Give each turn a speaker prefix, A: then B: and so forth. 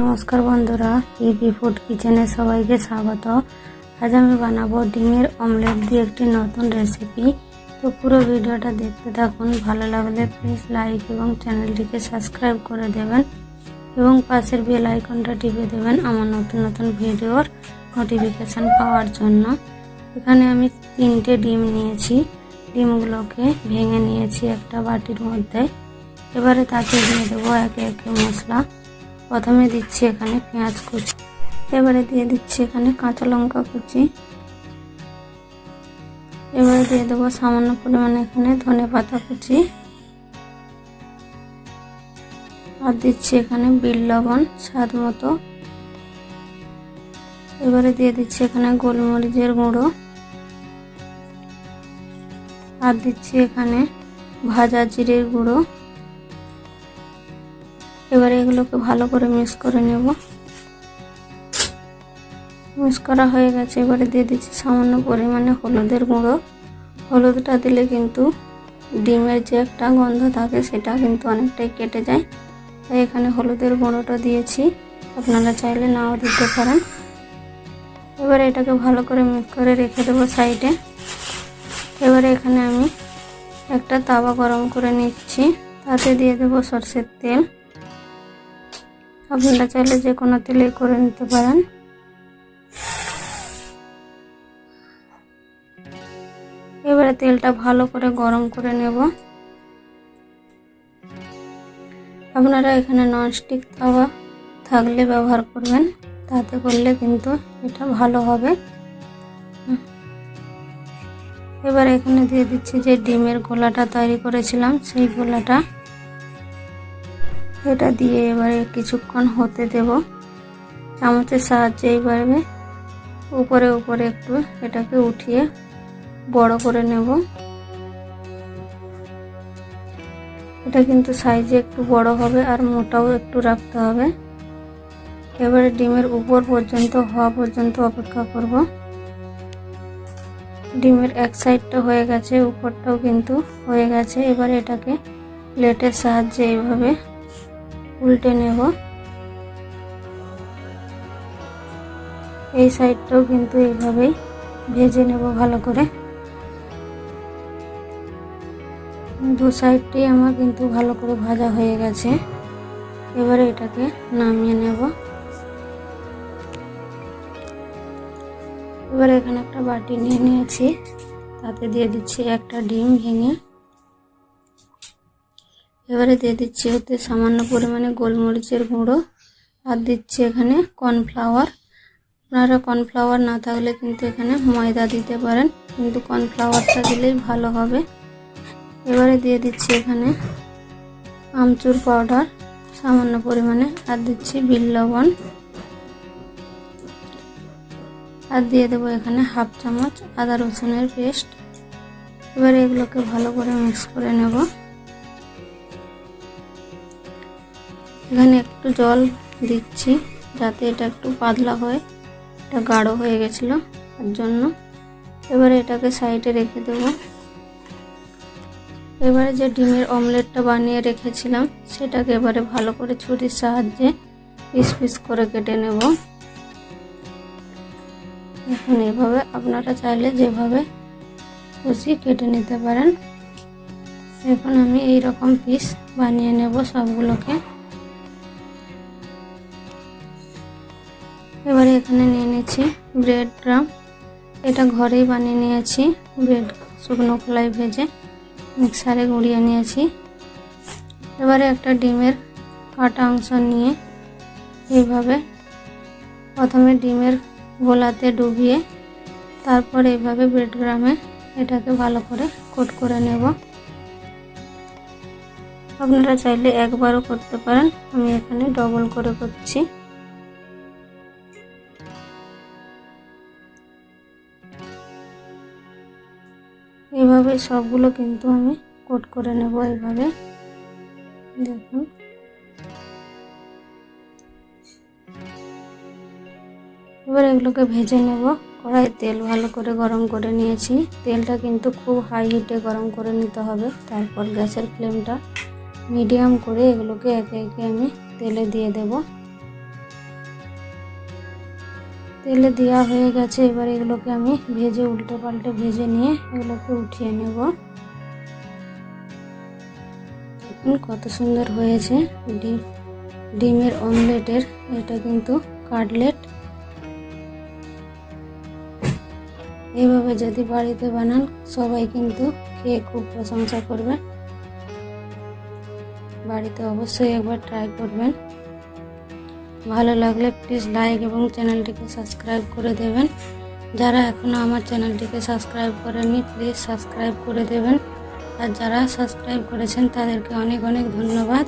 A: নমস্কার বন্ধুরা ইবি ফুড কিচেনে সবাইকে স্বাগত। আজ আমি বানাবো ডিমের অমলেট দিয়ে একটি নতুন রেসিপি তো পুরো ভিডিওটা দেখতে থাকুন, ভালো লাগলে প্লিজ লাইক এবং চ্যানেলটিকে সাবস্ক্রাইব করে দেবেন এবং পাশের বেল আইকনটা টিপে দেবেন আমার নতুন নতুন ভিডিওর নোটিফিকেশান পাওয়ার জন্য। এখানে আমি তিনটে ডিম নিয়েছি। ডিমগুলোকে ভেঙে নিয়েছি একটা বাটির মধ্যে। এবারে তাতে দিয়ে দেবো একে একে মশলা। প্রথমে দিচ্ছি এখানে পেঁয়াজ কুচি, এবারে দিয়ে দিচ্ছি এখানে কাঁচা লঙ্কা কুচি। এবারে দিয়ে দেবো সামান্য পরিমাণে এখানে ধনে পাতা কুচি। আর দিচ্ছি এখানে বিল লবণ স্বাদ মতো। এবারে দিয়ে দিচ্ছি এখানে গোলমরিচের গুঁড়ো। আর দিচ্ছি এখানে ভাজা জিরের গুঁড়ো। এবারে এগুলোকে ভালো করে মিক্স করে নেব। মিক্স করা হয়ে গেছে। এবারে দিয়ে দিচ্ছি সামান্য পরিমাণে হলুদের গুঁড়ো। হলুদটা দিলে কিন্তু ডিমের যে একটা গন্ধ থাকে সেটা কিন্তু অনেকটাই কেটে যায়। তাই এখানে হলুদের গুঁড়োটা দিয়েছি। আপনারা চাইলে নাও দিতে পারেন। এবারে এটাকে ভালো করে মিক্স করে রেখে দেবো সাইডে। এবারে এখানে আমি একটা তাওয়া গরম করে নিচ্ছি। তাতে দিয়ে দেবো সরষের তেল। আপনারা চাইলে যে কোনো তেলে করে নিতে পারেন। এবারে তেলটা ভালো করে গরম করে নেব। আপনারা এখানে ননস্টিক তাওয়া থাকলে ব্যবহার করবেন, তাতে করলে কিন্তু এটা ভালো হবে। এবার এখানে দিয়ে দিচ্ছি যে ডিমের গোলাটা তৈরি করেছিলাম, সেই গোলাটা। এটা দিয়ে এবারে কিছুক্ষণ হতে দেব। চামচের সাহায্যে এইভাবে উপরে উপরে একটু এটাকে উঠিয়ে বড় করে নেব। এটা কিন্তু সাইজে একটু বড় হবে আর মোটাও একটু রাখতে হবে। এবারে ডিমের উপর পর্যন্ত, হওয়া পর্যন্ত অপেক্ষা করব। ডিমের এক সাইডটা হয়ে গেছে, উপরটাও কিন্তু হয়ে গেছে। এবার এটাকে প্লেটের সাহায্যে এইভাবে উল্টে নেব। এই সাইডটাও কিন্তু এইভাবেই ভেজে নেব ভালো করে। দু সাইডটি আমার কিন্তু ভালো করে ভাজা হয়ে গেছে। এবারে এটাকে নামিয়ে নেব। এবারে এখানে একটা বাটি নিয়ে নিয়েছি। তাতে দিয়ে দিচ্ছি একটা ডিম ভেঙে। এবারে দিয়ে দিচ্ছি ওতে সামান্য পরিমাণে গোলমরিচের গুঁড়ো। আর দিচ্ছি এখানে কর্নফ্লাওয়ার। আপনারা কর্নফ্লাওয়ার না থাকলে কিন্তু এখানে ময়দা দিতে পারেন, কিন্তু কর্নফ্লাওয়ারটা দিলেই ভালো হবে। এবারে দিয়ে দিচ্ছি এখানে আমচুর পাউডার, সামান্য পরিমাণে। আর দিচ্ছি বিল লবণ। আর দিয়ে দেবো এখানে হাফ চামচ আদা রসুনের পেস্ট। এবারে এগুলোকে ভালো করে মিক্স করে নেব। এখানে একটু জল দিচ্ছি যাতে এটা একটু পাতলা হয়। এটা গাঢ় হয়ে গেছিল তার জন্য। এবারে এটাকে সাইডে রেখে দেব। এবারে যে ডিমের অমলেটটা বানিয়ে রেখেছিলাম, সেটাকে এবারে ভালো করে ছুরির সাহায্যে পিস পিস করে কেটে নেব। এখন এভাবে আপনারা চাইলে যেভাবে খুশি কেটে নিতে পারেন। এখন আমি এই রকম পিস বানিয়ে নেব সবগুলোকে। এখানে নিয়ে নিয়েছি ব্রেড ড্রাম এটা ঘরেই বানিয়ে নিয়েছি। ব্রেড, শুকনো খোলাই ভেজে মিক্সারে গুঁড়িয়ে নিয়েছি। এবারে একটা ডিমের কাটা অংশ নিয়ে এইভাবে প্রথমে ডিমের গোলাতে ডুবিয়ে তারপর এইভাবে ব্রেড গ্রামে এটাকে ভালো করে কোট করে নেব। আপনারা চাইলে একবারও করতে পারেন। আমি এখানে ডবল করে করছি। এইভাবে সবগুলো কিন্তু আমি কোট করে নেব এইভাবে দেখুন। এবার এগুলোকে ভেজে নেব। কড়াই তেল ভালো করে গরম করে নিয়েছি। তেলটা কিন্তু খুব হাই হিটে গরম করে নিতে হবে। তারপর গ্যাসের ফ্লেমটা মিডিয়াম করে এগুলোকে একে একে আমি তেলে দিয়ে দেব। তেলে দেওয়া হয়ে গেছে, এবার এগুলোকে আমি ভেজে উল্টে পাল্টে ভেজে নিয়ে এগুলোকে উঠিয়ে নেব। কত সুন্দর হয়েছে ডিম, ডিমের অমলেটের, এটা কিন্তু কাটলেট। এইভাবে যদি বাড়িতে বানান, সবাই কিন্তু খেয়ে খুব প্রশংসা করবে। বাড়িতে অবশ্যই একবার ট্রাই করবেন। ভালো লাগলে প্লিজ লাইক এবং চ্যানেলটিকে সাবস্ক্রাইব করে দেবেন। যারা এখনও আমার চ্যানেলটিকে সাবস্ক্রাইব করেননি প্লিজ সাবস্ক্রাইব করে দেবেন। আর যারা সাবস্ক্রাইব করেছেন, তাদেরকে অনেক অনেক ধন্যবাদ।